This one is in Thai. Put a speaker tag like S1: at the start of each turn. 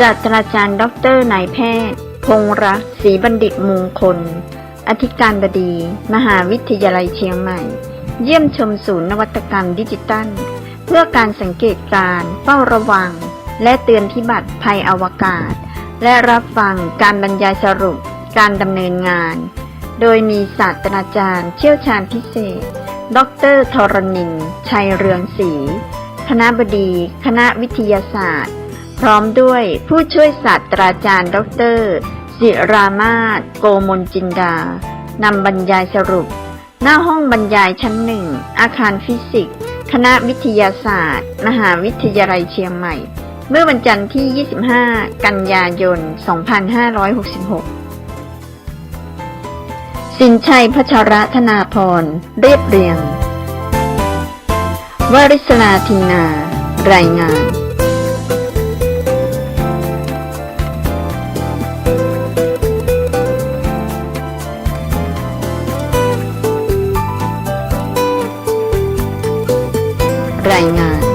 S1: ศาสตราจารย์ด็อกเตอร์นายแพทย์ พงษ์รักศรีบัณฑิตมงคล อธิการบดี มหาวิทยาลัยเชียงใหม่ เยี่ยมชมศูนย์นวัตกรรมดิจิตัล เพื่อการสังเกตการเฝ้าระวัง และเตือนพิบัติภัยอวกาศ และรับฟังการบรรยายสรุปการดำเนินงาน โดยมีศาสตราจารย์เชี่ยวชาญพิเศษ ดรธรณิน ชัยเรืองศรี คณะบดี คณะวิทยาศาสตร์ ร้อมด้วยผู้ช่วยศาสตราจารย์ ดรศิรามาศโกมลจินดานำบรรยายสรุป หน้าห้องบรรยายชั้นหนึ่ง อาคารฟิสิกส์ คณะวิทยาศาสตร์ มหาวิทยาลัยเชียงใหม่ เมื่อวันจันทร์ที่ 25 กันยายน 2566 สินชัยพัชรธนาพร เรียบเรียง วริศลาทินา รายงาน รายงาน